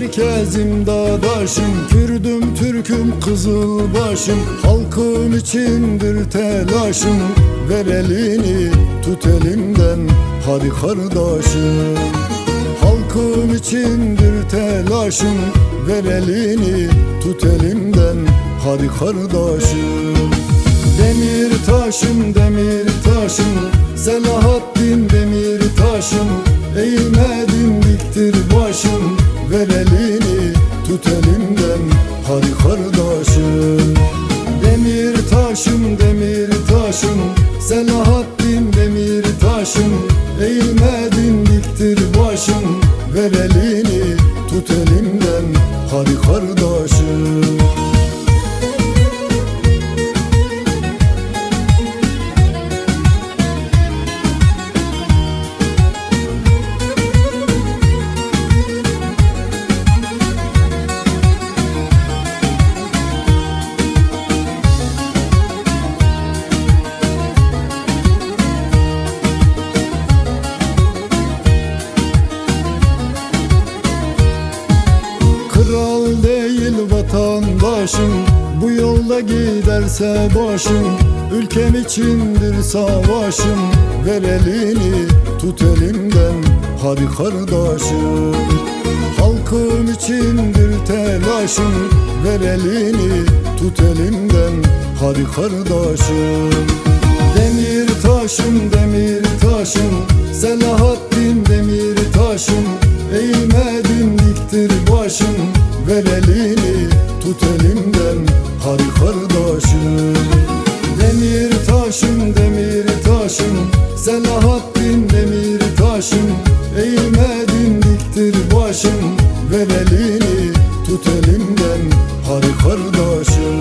Herkesim dadaşım Kürdüm Türküm Kızılbaşım. Halkım içindir telaşım Ver elini tut elimden Hadi kardeşim. Halkım içindir telaşım Ver elini tut elimden Hadi kardeşim. Demir taşım demir taşım Selahattin demir taşım. Eğilmedin diktir başım Ver elini tut elimden Hadi kardeşim. Demir taşım demir taşım Selahattin demir taşım Eğilmedin diktir başım. Ver elini tut elimden Hadi kardeşim vatandaşım. Bu yolda giderse başım Ülkem içindir savaşım. Ver elini tut elimden Hadi kardeşim. Halkım içindir telaşım. Ver elini tut elimden Hadi kardeşim. Demir taşım demir taşım. Selahattin demir taşım. Eğilmedin diktir başım. Ver tut elimden Hadi kardeşim. Demir taşım demir taşım. Selahattin demir taşım. Eğmedin diktir başım. Ver elini tut elimden Hadi kardeşim.